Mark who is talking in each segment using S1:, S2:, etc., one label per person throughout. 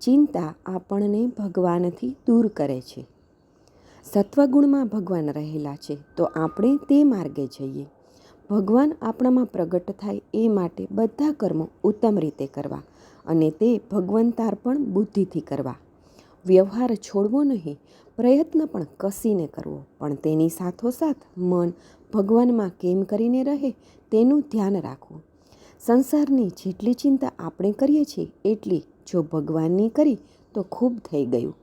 S1: ચિંતા આપણને ભગવાનથી દૂર કરે છે. સત્વગુણમાં ભગવાન રહેલા છે, તો આપણે તે માર્ગે જઈએ. ભગવાન આપણામાં પ્રગટ થાય એ માટે બધા કર્મો ઉત્તમ રીતે કરવા અને તે ભગવંતાર્પણ બુદ્ધિથી કરવા. વ્યવહાર છોડવો નહીં, પ્રયત્ન પણ કસીને કરવો, પણ તેની સાથોસાથ મન ભગવાનમાં કેમ કરીને રહે તેનું ધ્યાન રાખવું. સંસારની જેટલી ચિંતા આપણે કરીએ છીએ, એટલી જો ભગવાનની કરી, તો ખૂબ થઈ ગયું.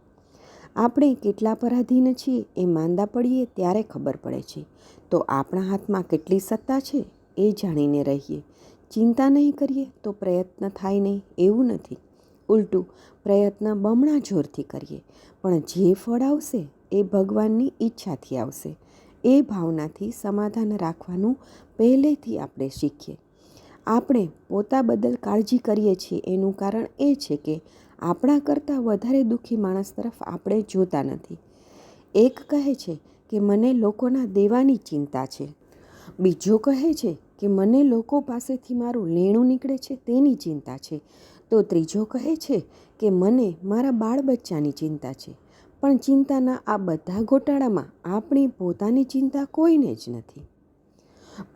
S1: આપણે કેટલા પરાધીન છીએ એ માંદા પડીએ ત્યારે ખબર પડે છે. તો આપણા હાથમાં કેટલી સત્તા છે એ જાણીને રહીએ. ચિંતા નહીં કરીએ તો પ્રયત્ન થાય નહીં, એવું નથી. ઉલટું, પ્રયત્ન બમણા જોરથી કરીએ. પણ જે ફળ આવશે એ ભગવાનની ઈચ્છાથી આવશે. એ ભાવનાથી સમાધાન રાખવાનું પહેલેથી આપણે શીખીએ. આપણે પોતા બદલ કાળજી કરીએ છીએ. એનું કારણ એ છે કે આપણા કરતાં વધારે દુઃખી માણસ તરફ આપણે જોતા નથી. એક કહે છે કે મને લોકોના દેવાની ચિંતા છે. બીજો કહે છે કે મને લોકો પાસેથી મારું લેણું નીકળે છે તેની ચિંતા છે. તો ત્રીજો કહે છે કે મને મારા બાળ બચ્ચાની ચિંતા છે. પણ ચિંતાના આ બધા ગોટાળામાં આપણી પોતાની ચિંતા કોઈને જ નથી.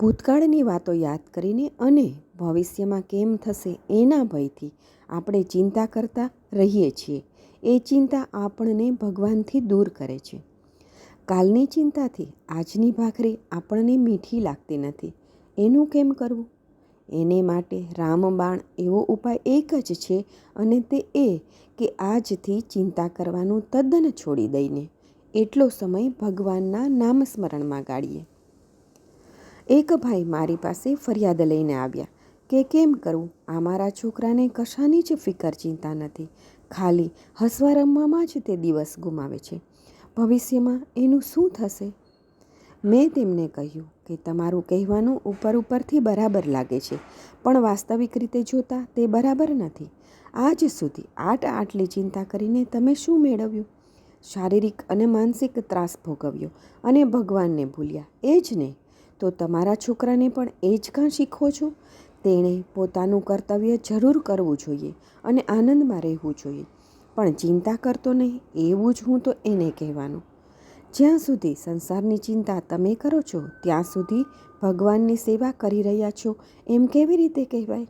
S1: ભૂતકાળની વાતો યાદ કરીને અને ભવિષ્યમાં કેમ થશે એના ભયથી આપણે ચિંતા કરતા રહીએ છીએ. એ ચિંતા આપણને ભગવાનથી દૂર કરે છે. કાલની ચિંતાથી આજની ભાખરી આપણને મીઠી લાગતી નથી. એનું કેમ કરવું? એને માટે રામબાણ એવો ઉપાય એક જ છે અને તે એ કે આજથી ચિંતા કરવાનું તદ્દન છોડી દઈને એટલો સમય ભગવાનના નામસ્મરણમાં ગાળીએ. એક ભાઈ મારી પાસે ફરિયાદ લઈને આવ્યા કે કેમ કરવું આ મારા છોકરાને કશાની જ ફિકર ચિંતા નથી. ખાલી હસવા રમવામાં જ તે દિવસ ગુમાવે છે. ભવિષ્યમાં એનું શું થશે? મેં તેમને કહ્યું કે તમારું કહેવાનું ઉપર ઉપરથી બરાબર લાગે છે, પણ વાસ્તવિક રીતે જોતાં તે બરાબર નથી. આજ સુધી આટ આટલી ચિંતા કરીને તમે શું મેળવ્યું? શારીરિક અને માનસિક ત્રાસ ભોગવ્યો અને ભગવાનને ભૂલ્યા. એ જ ને. તો તમારા છોકરાને પણ એ જ કાં શીખવો છો? તેણે પોતાનું કર્તવ્ય જરૂર કરવું જોઈએ અને આનંદમાં રહેવું જોઈએ. પણ ચિંતા કરતો નહીં, એવું જ હું તો એને કહેવાનું. જ્યાં સુધી સંસારની ચિંતા તમે કરો છો, ત્યાં સુધી ભગવાનની સેવા કરી રહ્યા છો, એમ કેવી રીતે કહેવાય?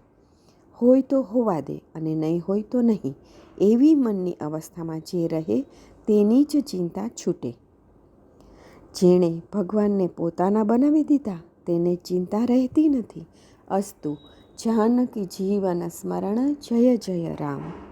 S1: હોય તો હોવા દે અને નહીં હોય તો નહીં. એવી મનની અવસ્થામાં જે રહે તેની જ ચિંતા છૂટે. જેણે ભગવાનને પોતાના બનાવી દીધા, તેને ચિંતા રહેતી નથી. અસ્તુ, જાનકી જીવન સ્મરણ જય જય રામ.